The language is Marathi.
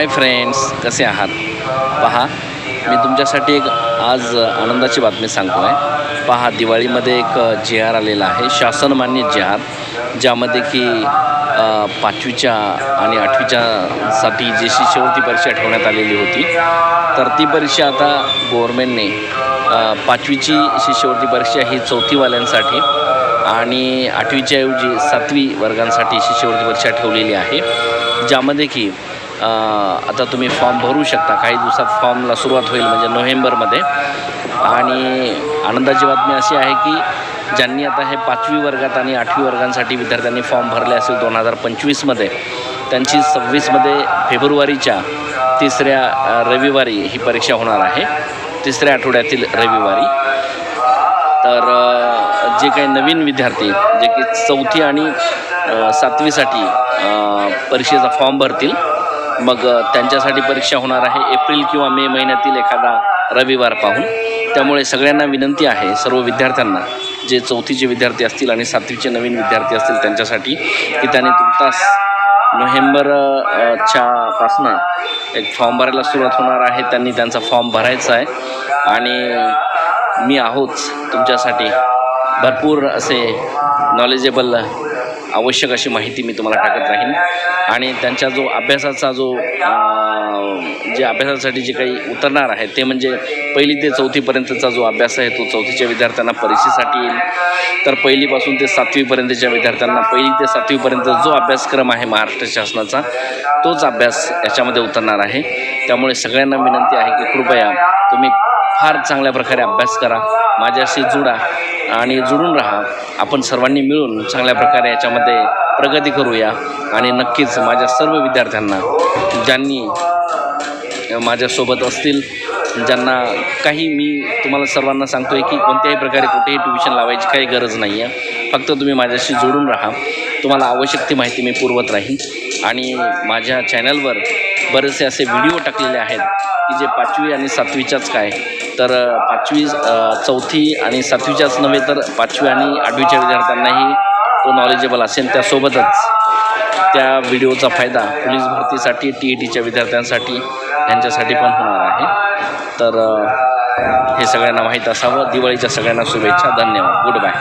हाय फ्रेंड्स कसे आहात? पहा मी तुमच्यासाठी एक आज आनंदाची बातमी सांगतो आहे पहा दिवाळीमध्ये एक जे आर आलेला आहे. शासनमान्य जे आर ज्यामध्ये की पाचवीच्या आणि आठवीच्यासाठी जी शिष्यवृत्ती परीक्षा ठेवण्यात आलेली होती तर ती परीक्षा आता गव्हर्मेंटने पाचवीची शिष्यवृत्ती परीक्षा ही चौथीवाल्यांसाठी आणि आठवीच्या ऐवजी सातवी वर्गांसाठी शिष्यवृत्ती परीक्षा ठेवलेली आहे. ज्यामध्ये की आता तुम्ही फॉर्म भरू शकता. काही दिवसात फॉर्मला सुरुवात होईल म्हणजे नोव्हेंबरमध्ये. आणि आनंदाची बातमी अशी आहे की ज्यांनी आता हे पाचवी वर्गात आणि आठवी वर्गांसाठी विद्यार्थ्यांनी फॉर्म भरले असेल दोन हजार पंचवीसमध्ये त्यांची सव्वीसमध्ये फेब्रुवारीच्या तिसऱ्या रविवारी ही परीक्षा होणार आहे. तिसऱ्या आठवड्यातील रविवारी. तर जे काही नवीन विद्यार्थी जे की चौथी आणि सातवीसाठी परीक्षेचा फॉर्म भरतील मग त्यांच्यासाठी परीक्षा होणार आहे एप्रिल किंवा मे महिन्यातील एखादा रविवार पाहून. त्यामुळे सगळ्यांना विनंती आहे सर्व विद्यार्थ्यांना जे चौथीचे विद्यार्थी असतील आणि सातवीचे नवीन विद्यार्थी असतील त्यांच्यासाठी की त्यांनी तुमतास नोव्हेंबरच्या पासनं एक फॉर्म भरायला सुरुवात होणार आहे. त्यांनी त्यांचा फॉर्म भरायचा आहे. आणि मी आहोत तुमच्यासाठी भरपूर असे नॉलेजेबल आवश्यक अशी माहिती मी तुम्हाला टाकत राहीन. आणि त्यांच्या जो अभ्यासाचा जो जे अभ्यासासाठी जे काही उतरणार आहे ते म्हणजे पहिली ते चौथीपर्यंतचा जो अभ्यास आहे तो चौथीच्या विद्यार्थ्यांना परीक्षेसाठी येईल. तर पहिलीपासून ते सातवीपर्यंतच्या विद्यार्थ्यांना पहिली ते सातवीपर्यंत जो अभ्यासक्रम आहे महाराष्ट्र शासनाचा तोच अभ्यास याच्यामध्ये उतरणार आहे. त्यामुळे सगळ्यांना विनंती आहे की कृपया तुम्ही फार चांगल्या प्रकारे अभ्यास करा माझ्याशी जुडा आणि जुळून राहा. आपण सर्वांनी मिळून चांगल्या प्रकारे याच्यामध्ये प्रगती करूया. आणि नक्कीच माझ्या सर्व विद्यार्थ्यांना ज्यांनी माझ्यासोबत असतील ज्यांना काही मी तुम्हाला सर्वांना सांगतो आहे की कोणत्याही प्रकारे कुठेही ट्युशन लावायची काही गरज नाही आहे फक्त तुम्ही माझ्याशी जोडून राहा. तुम्हाला आवश्यक ती माहिती मी पुरवत राहीन. आणि माझ्या चॅनलवर बरेचसे असे व्हिडिओ टाकलेले आहेत की जे पाचवी आणि सातवीच्याच काय. तर पाचवी चौथी आणि सातवीच्याच नव्हे तर पाचवी आणि आठवीच्या विद्यार्थ्यांनाही तो नॉलेजेबल असेल त्यासोबतच त्या व्हिडिओचा फायदा पोलीस भरतीसाठी टी ई टीच्या विद्यार्थ्यांसाठी यांच्यासाठी पण होणार आहे. तर हे सगळ्यांना माहीत असावं. दिवाळीच्या सगळ्यांना शुभेच्छा. धन्यवाद. Good bye